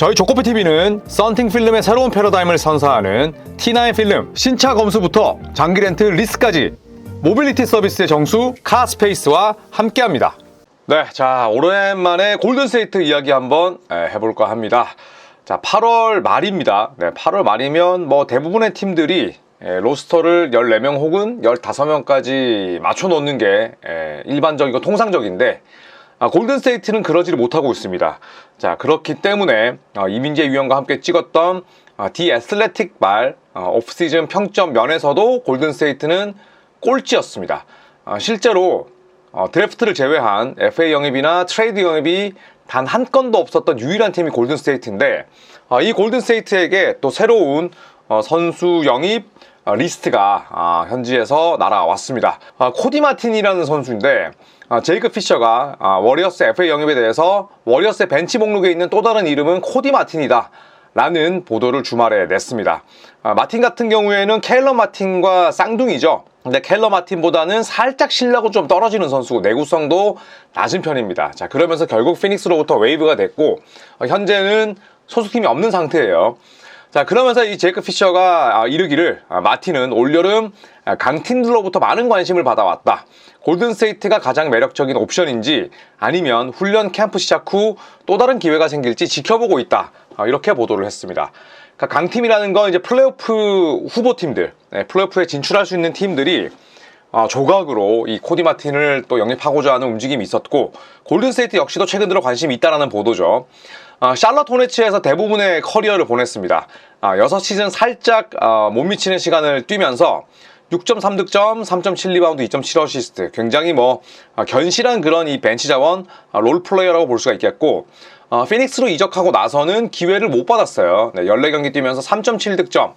저희 조코피TV는 썬팅 필름의 새로운 패러다임을 선사하는 T9 필름 신차 검수부터 장기 렌트 리스까지 모빌리티 서비스의 정수 카스페이스와 함께합니다. 네, 자 오랜만에 골든스테이트 이야기 한번 에, 해볼까 합니다. 자 8월 말입니다. 네, 8월 말이면 뭐 대부분의 팀들이 에, 로스터를 14명 혹은 15명까지 맞춰 놓는 게 에, 일반적이고 통상적인데 아, 골든스테이트는 그러지를 못하고 있습니다. 자, 그렇기 때문에 어, 이민재 위원과 함께 찍었던 어, 디 애슬레틱 말 어, 오프시즌 평점 면에서도 골든스테이트는 꼴찌였습니다. 아, 실제로 어, 드래프트를 제외한 FA 영입이나 트레이드 영입이 단 한 건도 없었던 유일한 팀이 골든스테이트인데 어, 이 골든스테이트에게 또 새로운 어, 선수 영입 어, 리스트가 아, 현지에서 날아왔습니다. 아, 코디 마틴이라는 선수인데 아, 제이크 피셔가 아, 워리어스 FA 영입에 대해서 워리어스의 벤치 목록에 있는 또 다른 이름은 코디 마틴이다. 라는 보도를 주말에 냈습니다. 아, 마틴 같은 경우에는 켈러 마틴과 쌍둥이죠. 근데 켈러 마틴보다는 살짝 실력은 좀 떨어지는 선수고 내구성도 낮은 편입니다. 자 그러면서 결국 피닉스로부터 웨이브가 됐고 어, 현재는 소속팀이 없는 상태예요. 자 그러면서 이 제이크 피셔가 아, 이르기를 아, 마틴은 올여름 아, 강팀들로부터 많은 관심을 받아왔다. 골든스테이트가 가장 매력적인 옵션인지 아니면 훈련 캠프 시작 후 또 다른 기회가 생길지 지켜보고 있다. 아, 이렇게 보도를 했습니다. 그러니까 강팀이라는 건 이제 플레이오프 후보 팀들, 네, 플레이오프에 진출할 수 있는 팀들이 어, 조각으로 이 코디 마틴을 또 영입하고자 하는 움직임이 있었고 골든스테이트 역시도 최근 들어 관심이 있다라는 보도죠. 어, 샬럿 호네츠에서 대부분의 커리어를 보냈습니다. 어, 6시즌 살짝 어, 못 미치는 시간을 뛰면서 6.3득점, 3.7리바운드, 2.7어시스트. 굉장히 뭐 어, 견실한 그런 이 벤치 자원 어, 롤 플레이어라고 볼 수가 있겠고 어, 피닉스로 이적하고 나서는 기회를 못 받았어요. 네, 14경기 뛰면서 3.7득점.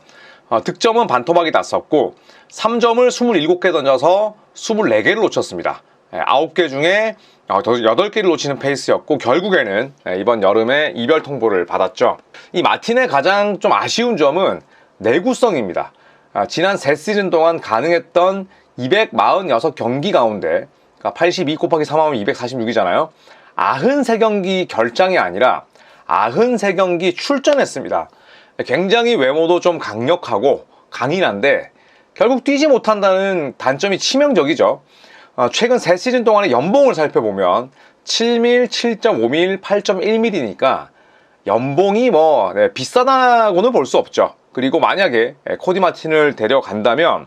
어, 득점은 반토막이 났었고 3점을 27개 던져서 24개를 놓쳤습니다. 네, 9개 중에 어, 8개를 놓치는 페이스였고 결국에는 네, 이번 여름에 이별 통보를 받았죠. 이 마틴의 가장 좀 아쉬운 점은 내구성입니다. 아, 지난 3시즌 동안 가능했던 246경기 가운데 그러니까 82 곱하기 3하면 246이잖아요. 93경기 결장이 아니라 93경기 출전했습니다. 굉장히 외모도 좀 강력하고 강인한데 결국 뛰지 못한다는 단점이 치명적이죠. 어, 최근 3시즌 동안의 연봉을 살펴보면 7밀, 7.5밀, 8.1밀이니까 연봉이 뭐 네, 비싸다고는 볼 수 없죠. 그리고 만약에 예, 코디 마틴을 데려간다면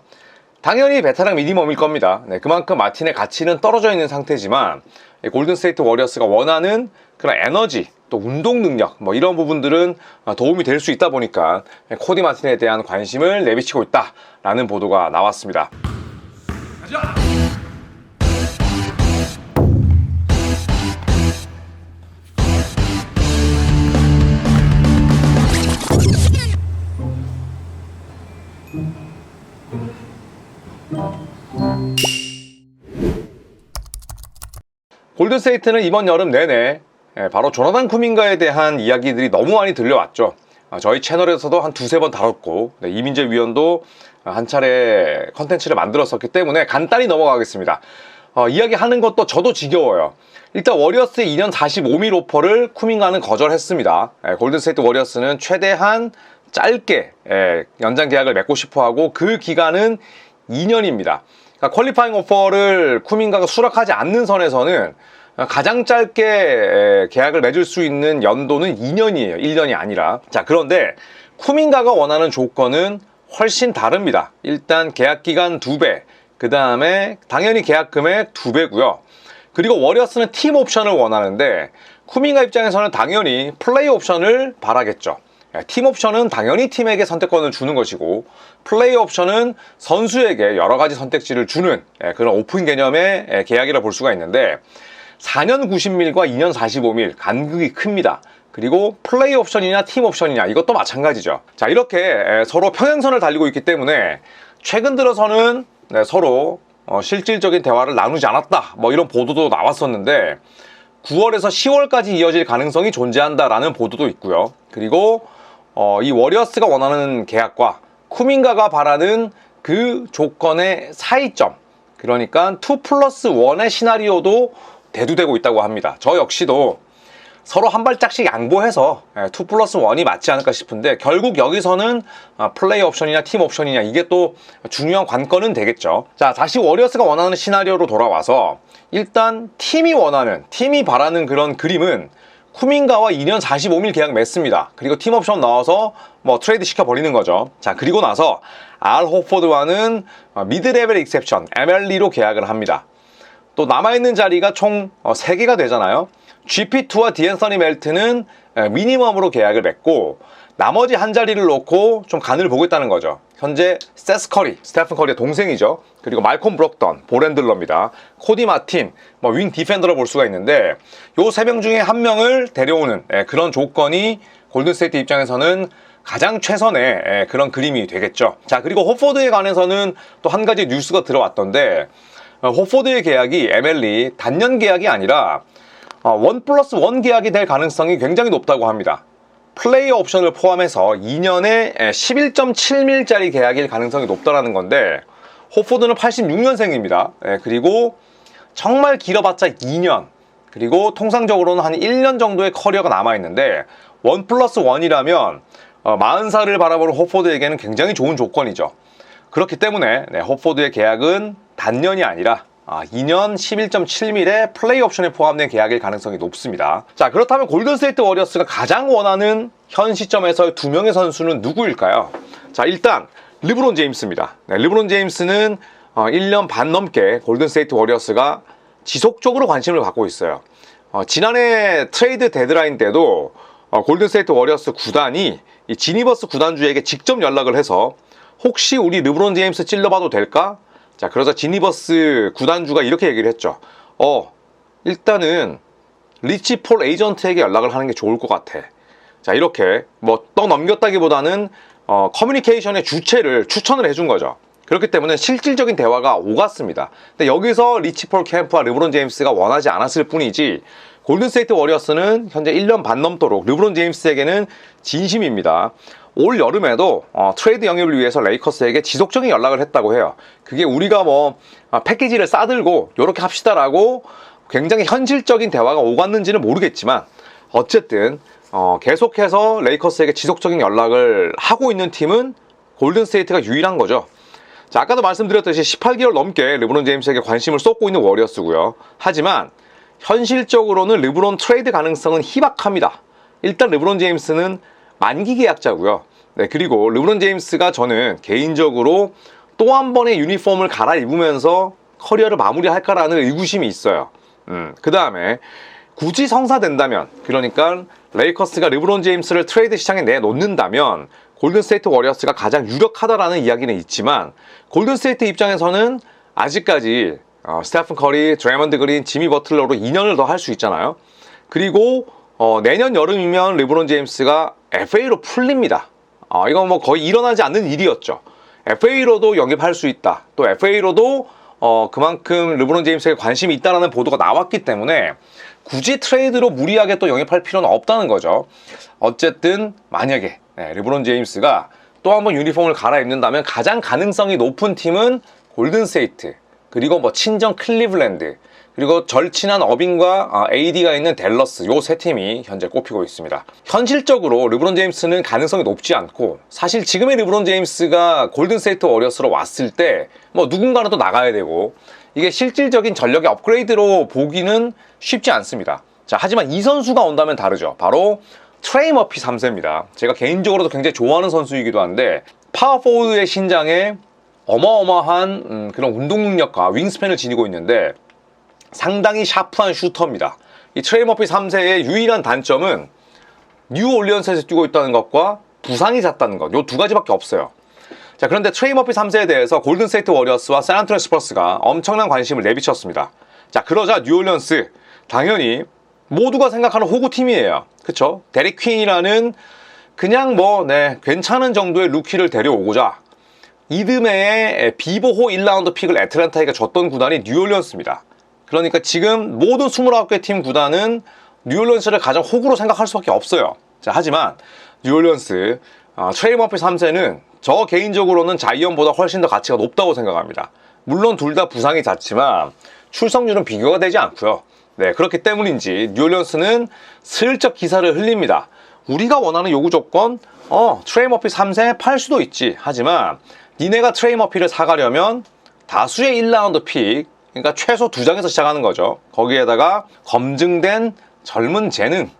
당연히 베테랑 미니멈일 겁니다. 네, 그만큼 마틴의 가치는 떨어져 있는 상태지만 이 골든스테이트 워리어스가 원하는 그런 에너지 또 운동 능력 뭐 이런 부분들은 어, 도움이 될 수 있다 보니까 코디 마틴에 대한 관심을 내비치고 있다라는 보도가 나왔습니다. 골든스테이트는 이번 여름 내내 예, 바로 조나단 쿠민가에 대한 이야기들이 너무 많이 들려왔죠. 아, 저희 채널에서도 한 두세 번 다뤘고 네, 이민재 위원도 한 차례 컨텐츠를 만들었었기 때문에 간단히 넘어가겠습니다. 어, 이야기하는 것도 저도 지겨워요. 일단 워리어스의 2년 45밀 오퍼를 쿠민가는 거절했습니다. 예, 골든스테이트 워리어스는 최대한 짧게 예, 연장 계약을 맺고 싶어하고 그 기간은 2년입니다. 그러니까 퀄리파잉 오퍼를 쿠민가가 수락하지 않는 선에서는 가장 짧게 계약을 맺을 수 있는 연도는 2년이에요. 1년이 아니라. 자, 그런데 쿠민가가 원하는 조건은 훨씬 다릅니다. 일단 계약 기간 2배, 그 다음에 당연히 계약 금액 2배고요. 그리고 워리어스는 팀 옵션을 원하는데 쿠민가 입장에서는 당연히 플레이 옵션을 바라겠죠. 예, 팀 옵션은 당연히 팀에게 선택권을 주는 것이고 플레이 옵션은 선수에게 여러 가지 선택지를 주는 예, 그런 오픈 개념의 예, 계약이라 볼 수가 있는데 4년 90밀과 2년 45밀 간극이 큽니다. 그리고 플레이 옵션이냐 팀 옵션이냐 이것도 마찬가지죠. 자 이렇게 서로 평행선을 달리고 있기 때문에 최근 들어서는 네, 서로 어, 실질적인 대화를 나누지 않았다 뭐 이런 보도도 나왔었는데 9월에서 10월까지 이어질 가능성이 존재한다라는 보도도 있고요. 그리고 어, 이 워리어스가 원하는 계약과 쿠민가가 바라는 그 조건의 사이점 그러니까 2 플러스 1의 시나리오도 대두되고 있다고 합니다. 저 역시도 서로 한 발짝씩 양보해서 2 플러스 1이 맞지 않을까 싶은데 결국 여기서는 아, 플레이 옵션이냐 팀 옵션이냐 이게 또 중요한 관건은 되겠죠. 자 다시 워리어스가 원하는 시나리오로 돌아와서 일단 팀이 원하는 팀이 바라는 그런 그림은 쿠민가와 2년 45일 계약 맺습니다. 그리고 팀 옵션 넣어서 뭐 트레이드 시켜버리는 거죠. 자, 그리고 나서 알 호포드와는 어, 미드 레벨 익셉션, MLE로 계약을 합니다. 또 남아있는 자리가 총 어, 3개가 되잖아요. GP2와 디앤서니 멜트는 에, 미니멈으로 계약을 맺고 나머지 한 자리를 놓고 좀 간을 보겠다는 거죠. 현재 세스 커리, 스테픈 커리의 동생이죠. 그리고 말콤 브록던, 보렌들러입니다. 코디 마틴, 뭐 윙 디펜더로 볼 수가 있는데 요 세 명 중에 한 명을 데려오는 에, 그런 조건이 골든스테이트 입장에서는 가장 최선의 에, 그런 그림이 되겠죠. 자 그리고 호포드에 관해서는 또 한 가지 뉴스가 들어왔던데 어, 호포드의 계약이 MLE 단년 계약이 아니라 어, 원 플러스 원 계약이 될 가능성이 굉장히 높다고 합니다. 플레이어 옵션을 포함해서 2년에 11.7밀짜리 계약일 가능성이 높다라는 건데 호포드는 86년생입니다. 그리고 정말 길어봤자 2년 그리고 통상적으로는 한 1년 정도의 커리어가 남아있는데 원 플러스 원이라면 40살을 바라보는 호포드에게는 굉장히 좋은 조건이죠. 그렇기 때문에 네, 호포드의 계약은 단년이 아니라 아, 2년 11.7밀의 플레이 옵션에 포함된 계약일 가능성이 높습니다. 자, 그렇다면 골든스테이트 워리어스가 가장 원하는 현 시점에서 두 명의 선수는 누구일까요? 자, 일단 르브론 제임스입니다. 네, 르브론 제임스는 어, 1년 반 넘게 골든스테이트 워리어스가 지속적으로 관심을 갖고 있어요. 어, 지난해 트레이드 데드라인 때도 어, 골든스테이트 워리어스 구단이 이 지니버스 구단주에게 직접 연락을 해서 혹시 우리 르브론 제임스 찔러봐도 될까? 자, 그러자 지니버스 구단주가 이렇게 얘기를 했죠. 어, 일단은 리치 폴 에이전트에게 연락을 하는 게 좋을 것 같아. 자, 이렇게 뭐 떠넘겼다기보다는 어, 커뮤니케이션의 주체를 추천을 해준 거죠. 그렇기 때문에 실질적인 대화가 오갔습니다. 근데 여기서 리치 폴 캠프와 르브론 제임스가 원하지 않았을 뿐이지 골든스테이트 워리어스는 현재 1년 반 넘도록 르브론 제임스에게는 진심입니다. 올 여름에도 어, 트레이드 영입을 위해서 레이커스에게 지속적인 연락을 했다고 해요. 그게 우리가 뭐 아, 패키지를 싸들고 이렇게 합시다라고 굉장히 현실적인 대화가 오갔는지는 모르겠지만 어쨌든 어, 계속해서 레이커스에게 지속적인 연락을 하고 있는 팀은 골든스테이트가 유일한 거죠. 자, 아까도 말씀드렸듯이 18개월 넘게 르브론 제임스에게 관심을 쏟고 있는 워리어스고요. 하지만 현실적으로는 르브론 트레이드 가능성은 희박합니다. 일단 르브론 제임스는 만기 계약자고요. 네, 그리고 르브론 제임스가 저는 개인적으로 또 한 번의 유니폼을 갈아입으면서 커리어를 마무리할까라는 의구심이 있어요. 음, 그 다음에 굳이 성사된다면, 그러니까 레이커스가 르브론 제임스를 트레이드 시장에 내놓는다면 골든스테이트 워리어스가 가장 유력하다라는 이야기는 있지만 골든스테이트 입장에서는 아직까지 어, 스테픈 커리, 드래먼드 그린, 지미 버틀러로 2년을 더 할 수 있잖아요. 그리고 어, 내년 여름이면 르브론 제임스가 FA로 풀립니다. 어, 이건 뭐 거의 일어나지 않는 일이었죠. FA로도 영입할 수 있다. 또 FA로도 어, 그만큼 르브론 제임스에게 관심이 있다라는 보도가 나왔기 때문에 굳이 트레이드로 무리하게 또 영입할 필요는 없다는 거죠. 어쨌든 만약에 네, 르브론 제임스가 또 한번 유니폼을 갈아입는다면 가장 가능성이 높은 팀은 골든스테이트 그리고 뭐 친정 클리블랜드 그리고 절친한 어빙과 AD가 있는 댈러스 요 세 팀이 현재 꼽히고 있습니다. 현실적으로 르브론 제임스는 가능성이 높지 않고 사실 지금의 르브론 제임스가 골든스테이트 워리어스로 왔을 때 뭐 누군가는 또 나가야 되고 이게 실질적인 전력의 업그레이드로 보기는 쉽지 않습니다. 자 하지만 이 선수가 온다면 다르죠. 바로 트레이 머피 3세입니다. 제가 개인적으로도 굉장히 좋아하는 선수이기도 한데 파워포드의 신장에 어마어마한 음, 그런 운동 능력과 윙스팬을 지니고 있는데 상당히 샤프한 슈터입니다. 이 트레이 머피 3세의 유일한 단점은 뉴 올리언스에서 뛰고 있다는 것과 부상이 잦다는 것. 요 두 가지밖에 없어요. 자, 그런데 트레이 머피 3세에 대해서 골든스테이트 워리어스와 샌안토니 스퍼스가 엄청난 관심을 내비쳤습니다. 자, 그러자 뉴 올리언스 당연히 모두가 생각하는 호구 팀이에요. 그쵸? 데릭 퀸이라는 그냥 뭐, 네, 괜찮은 정도의 루키를 데려오고자 이듬해에 비보호 1라운드 픽을 애틀란타에게 줬던 구단이 뉴올리언스입니다. 그러니까 지금 모든 29개 팀 구단은 뉴올리언스를 가장 호구로 생각할 수밖에 없어요. 자, 하지만 뉴올리언스 어, 트레이 머피 3세는 저 개인적으로는 자이언보다 훨씬 더 가치가 높다고 생각합니다. 물론 둘 다 부상이 잦지만 출석률은 비교가 되지 않고요. 네, 그렇기 때문인지 뉴올리언스는 슬쩍 기사를 흘립니다. 우리가 원하는 요구 조건, 어, 트레이 머피 3세 팔 수도 있지. 하지만 니네가 트레이 머피를 사가려면 다수의 1라운드 픽, 그러니까 최소 두 장에서 시작하는 거죠. 거기에다가 검증된 젊은 재능,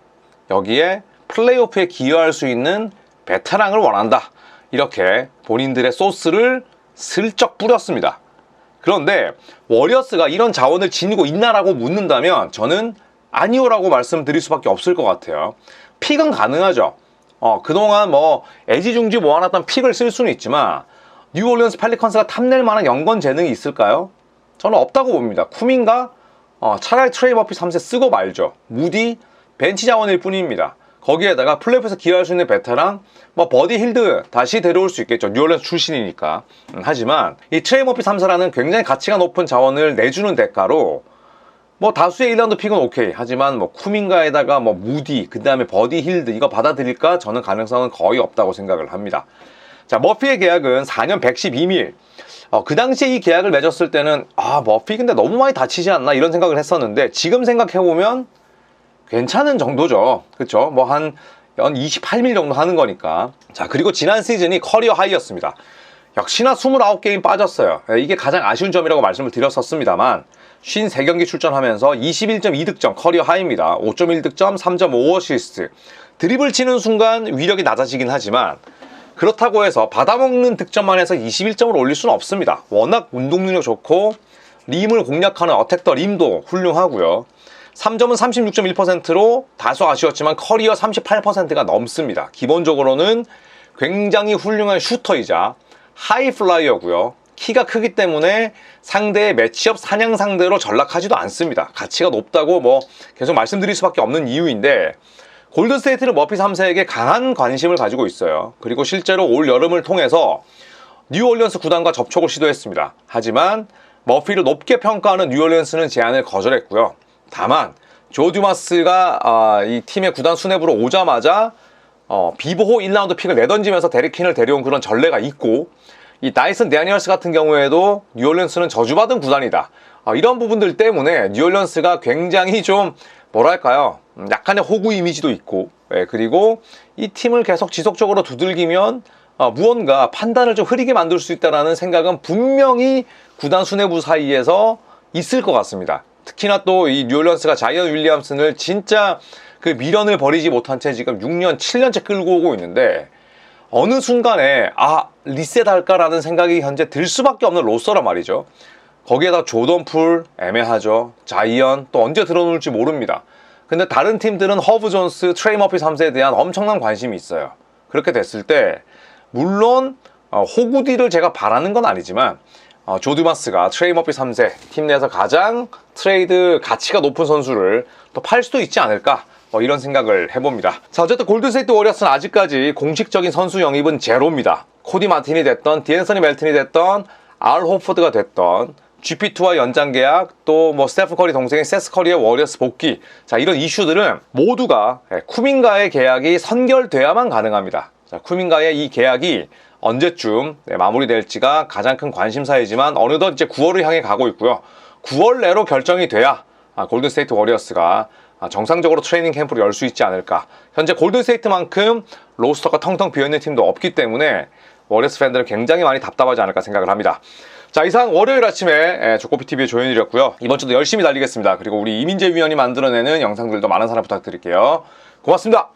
여기에 플레이오프에 기여할 수 있는 베테랑을 원한다. 이렇게 본인들의 소스를 슬쩍 뿌렸습니다. 그런데 워리어스가 이런 자원을 지니고 있나라고 묻는다면 저는 아니오라고 말씀드릴 수밖에 없을 것 같아요. 픽은 가능하죠. 어, 그동안 뭐 애지중지 모아놨던 픽을 쓸 수는 있지만 뉴올리언스 펠리컨스가 탐낼 만한 연건 재능이 있을까요? 저는 없다고 봅니다. 쿠민가 어, 차라리 트레이 머피 3세 쓰고 말죠. 무디 벤치 자원일 뿐입니다. 거기에다가 플레이오프에서 기여할 수 있는 베테랑 뭐 버디 힐드 다시 데려올 수 있겠죠. 뉴올리언스 출신이니까. 음, 하지만 이 트레이 머피 3세라는 굉장히 가치가 높은 자원을 내주는 대가로 뭐 다수의 1라운드 픽은 오케이. 하지만 뭐 쿠민가에다가 뭐 무디, 그 다음에 버디 힐드 이거 받아들일까? 저는 가능성은 거의 없다고 생각을 합니다. 자, 머피의 계약은 4년 112밀. 어, 그 당시에 이 계약을 맺었을 때는 아, 머피 근데 너무 많이 다치지 않나 이런 생각을 했었는데 지금 생각해 보면 괜찮은 정도죠. 그쵸? 뭐 한, 연 28밀 정도 하는 거니까. 자, 그리고 지난 시즌이 커리어 하이였습니다. 역시나 29게임 빠졌어요. 예, 이게 가장 아쉬운 점이라고 말씀을 드렸었습니다만 53경기 출전하면서 21.2득점 커리어 하이입니다. 5.1득점, 3.5어시스트. 드립을 치는 순간 위력이 낮아지긴 하지만 그렇다고 해서 받아먹는 득점만 해서 21점을 올릴 수는 없습니다. 워낙 운동 능력 좋고 림을 공략하는 어택터 림도 훌륭하고요. 3점은 36.1%로 다소 아쉬웠지만 커리어 38%가 넘습니다. 기본적으로는 굉장히 훌륭한 슈터이자 하이 플라이어고요. 키가 크기 때문에 상대의 매치업 사냥 상대로 전락하지도 않습니다. 가치가 높다고 뭐 계속 말씀드릴 수밖에 없는 이유인데 골든스테이트는 머피 3세에게 강한 관심을 가지고 있어요. 그리고 실제로 올 여름을 통해서 뉴올리언스 구단과 접촉을 시도했습니다. 하지만 머피를 높게 평가하는 뉴올리언스는 제안을 거절했고요. 다만 조 듀마스가 아, 이 팀의 구단 수뇌부로 오자마자 어, 비보호 1라운드 픽을 내던지면서 데리킨을 데려온 그런 전례가 있고 이 나이슨 데니얼스 같은 경우에도 뉴올리언스는 저주받은 구단이다. 어, 이런 부분들 때문에 뉴올리언스가 굉장히 좀 뭐랄까요 음, 약간의 호구 이미지도 있고 예, 그리고 이 팀을 계속 지속적으로 두들기면 어, 무언가 판단을 좀 흐리게 만들 수 있다는 생각은 분명히 구단 수뇌부 사이에서 있을 것 같습니다. 특히나 또 이 뉴올리언스가 자이언 윌리엄슨을 진짜 그 미련을 버리지 못한 채 지금 6년, 7년째 끌고 오고 있는데 어느 순간에 아 리셋할까라는 생각이 현재 들 수밖에 없는 로스터란 말이죠. 거기에다 조던풀 애매하죠. 자이언 또 언제 들어놓을지 모릅니다. 근데 다른 팀들은 허브 존스, 트레이 머피 3세에 대한 엄청난 관심이 있어요. 그렇게 됐을 때 물론 어, 호구디를 제가 바라는 건 아니지만 어, 조드마스가 트레이 머피 3세 팀 내에서 가장 트레이드 가치가 높은 선수를 또 팔 수도 있지 않을까 뭐 이런 생각을 해봅니다. 자 어쨌든 골든스테이트 워리어스는 아직까지 공식적인 선수 영입은 제로입니다. 코디 마틴이 됐던 디앤서니 멜튼이 됐던 알 호포드가 됐던 GP2와 연장 계약 또 뭐 스테프 커리 동생인 세스 커리의 워리어스 복귀 자 이런 이슈들은 모두가 예, 쿠민가의 계약이 선결돼야만 가능합니다. 자, 쿠민가의 이 계약이 언제쯤 네, 마무리될지가 가장 큰 관심사이지만 어느덧 이제 9월을 향해 가고 있고요. 9월 내로 결정이 돼야 아, 골든스테이트 워리어스가 아, 정상적으로 트레이닝 캠프를 열 수 있지 않을까. 현재 골든스테이트만큼 로스터가 텅텅 비어있는 팀도 없기 때문에 워리어스 팬들은 굉장히 많이 답답하지 않을까 생각을 합니다. 자 이상 월요일 아침에 조코피TV의 조현일이었고요. 이번 주도 열심히 달리겠습니다. 그리고 우리 이민재 위원이 만들어내는 영상들도 많은 사랑 부탁드릴게요. 고맙습니다.